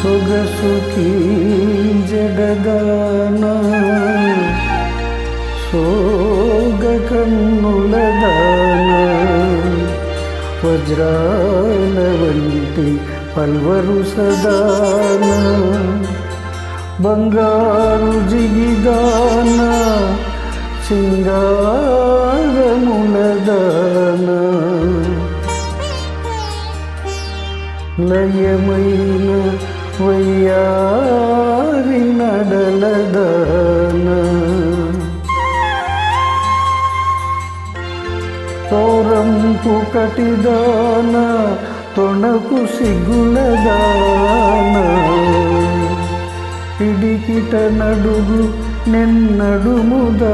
సొగసుకి జగదాన సోగ కన్నుల దాన వజ్రాల వంటి పల్వరు సదాన బంగారు జిగిదాన సింగారములదాన లయమైన వయ్యారి నడలదాన తోరంపు కటిదాన తొణకు సిగ్గులదాన పిడికిట నడుగు నిన్నడుముదాన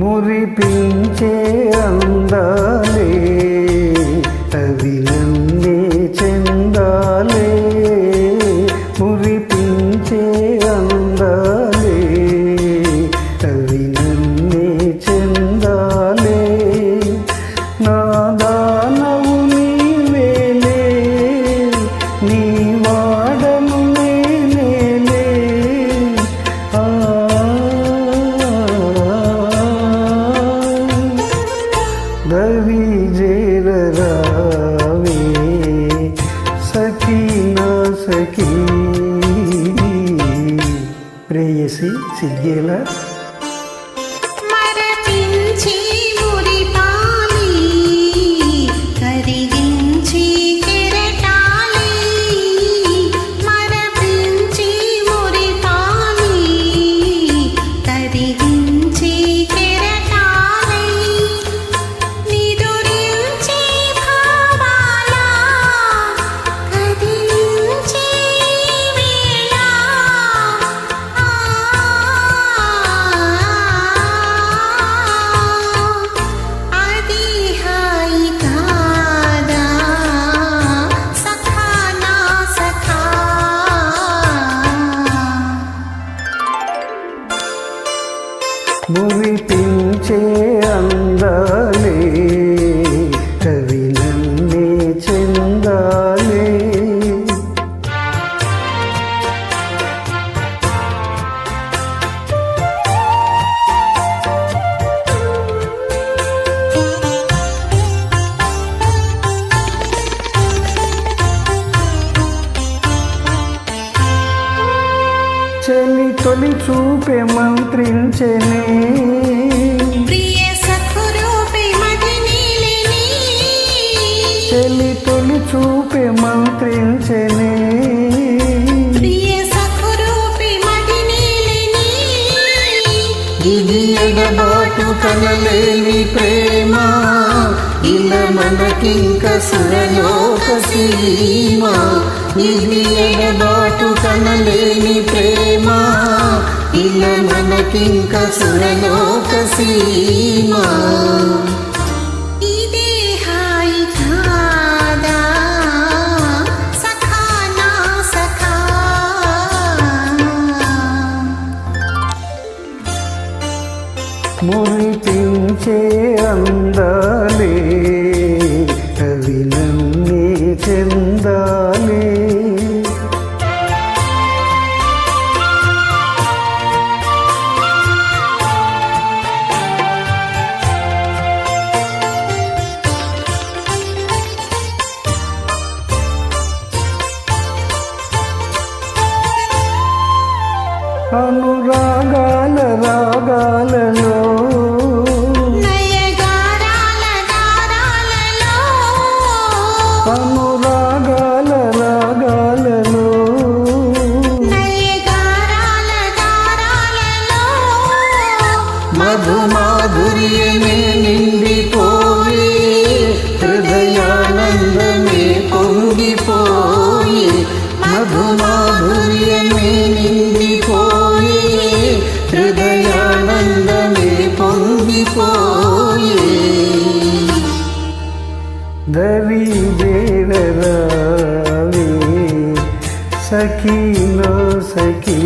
మురిపించే అందాలే అవి ప్రేయసి సిగ్గేలా. చే అందాలే కవి నన్నే చెందాలే. చెలి తొలి చూపే మంత్రించనే. ఇది ఎడబాటు కనలేని ప్రేమ ఇలా మనకింక సురలోక సీమ. ఇది ఎడబాటు కనలేని ప్రేమ ఇలా మనకింక సురలోక సీమ. మురిపించే అందాలే అవి నన్నే చెందాలే. మధుమాధుర్యమే నిండిపోయి హృదయానందమే పొందిపోయి దవి దేవరావే సఖీలో సఖీ